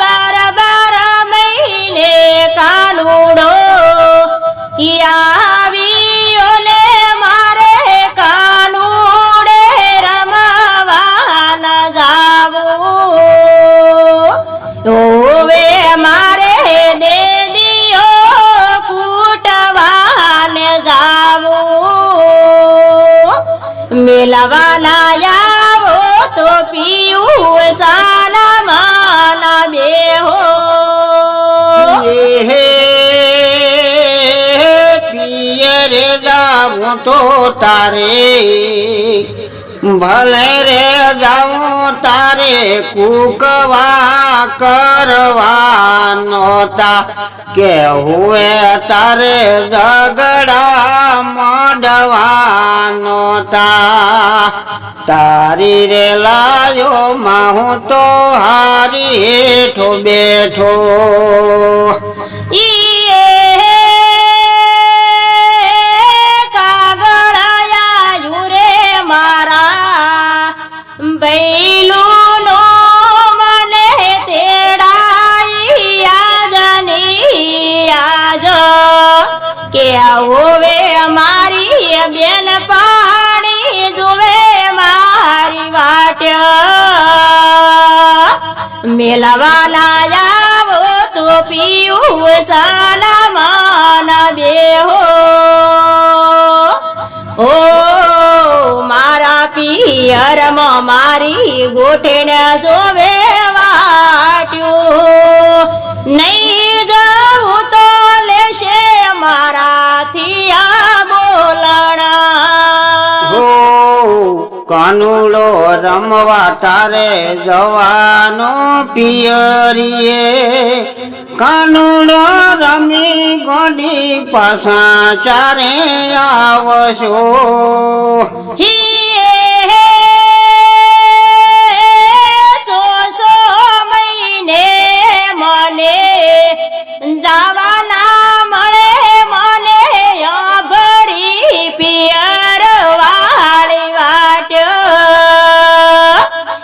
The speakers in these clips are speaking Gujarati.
બાર બાર મહિને કાનુડો ઈ આવ્યો ને મારે કાનુડે રમવા ન જાવું ઓવે મારે દેદીઓ કૂટવાને જાવું. મેલવાના તો તારે, ભલે રે જાઉં તારે કુકવા કરવા તા. કે હુએ તારે ઝગડા મોડવાનો તા. તારી રે લાયો માહું તો હારી હેઠો બેઠો. બૈલું નો મને તેડાઈ આજની આજ કે હોવે મારી બેન પાણી જોવે મારી વાટ. મેલવાના આવો તો પીવું સાના માના બેહો. પિયરમાં મારી ગોઠણ જોવે વાટ્યું. નહીં જાઉં તો લેશે મારાથી આ બોલણા. હો કાનુડો રમવા તારે જવાનો પિયરીએ. કાનુડો રમી ગોડી પાછા ચારે આવશો. સો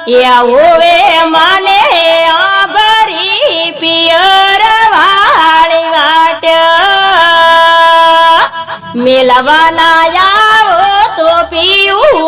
હોવે મને ભરી પિયર વાળી વાટ. મેલવાના આવો તો પીવું